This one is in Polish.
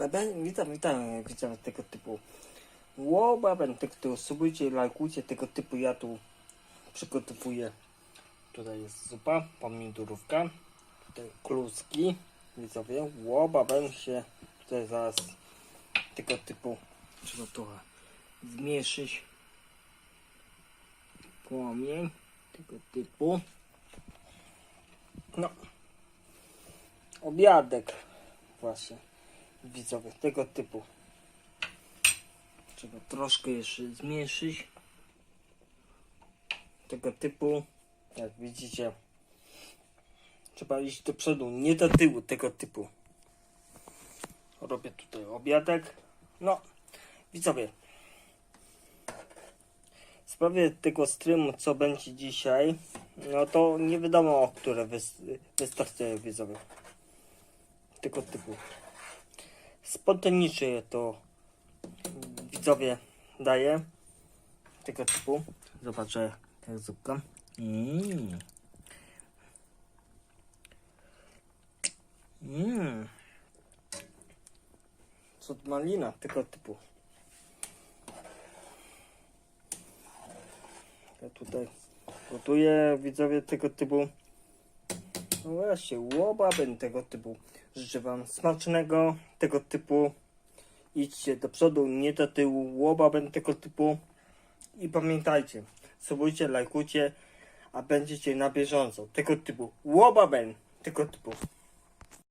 Witam, witam, witam tego typu. Ło, beben, tego typu, subujcie, lajkujcie tego typu, ja tu przygotowuję. Tutaj jest zupa, pomidorówka, tutaj kluski, widzowie, ło, beben się tutaj zaraz tego typu trochę zmniejszyć płomień tego typu. No, obiadek właśnie widzowie tego typu. Trzeba troszkę jeszcze zmniejszyć. Tego typu, jak widzicie, trzeba iść do przodu, nie do tyłu tego typu. Robię tutaj obiadek. No, widzowie. W sprawie tego streamu, co będzie dzisiaj, no to nie wiadomo, o które wys- wystartuje widzowie. Tego typu spontanicznie to widzowie daje tego typu. Zobaczę jak zupka. Mmm. Mmm. Sod malina tego typu. Ja tutaj gotuję widzowie tego typu. No właśnie, łobabem tego typu. Życzę Wam smacznego tego typu. Idźcie do przodu, nie do tyłu. Łobabem tego typu. I pamiętajcie, subujcie, lajkujcie, a będziecie na bieżąco tego typu. Łobabem tego typu.